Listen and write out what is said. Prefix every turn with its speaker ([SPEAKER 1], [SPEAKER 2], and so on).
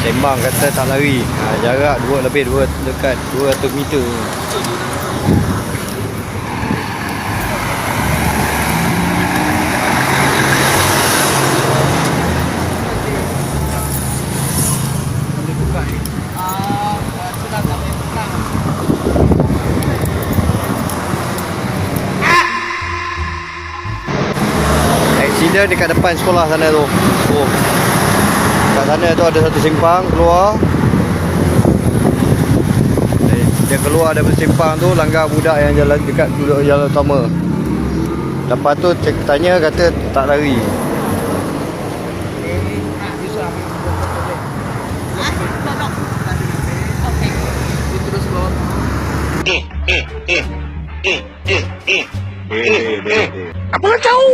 [SPEAKER 1] Sembang kata tak lari. Ha, jarak dua lebih dua dekat 200 meter. Dekat depan sekolah sana tu. Oh. Kat sana tu ada satu simpang keluar. Eh, Dia keluar dari simpang tu langgar budak yang jalan dekat duduk jalan utama. Lepas tu cek tanya kata tak lari.
[SPEAKER 2] Apa kau?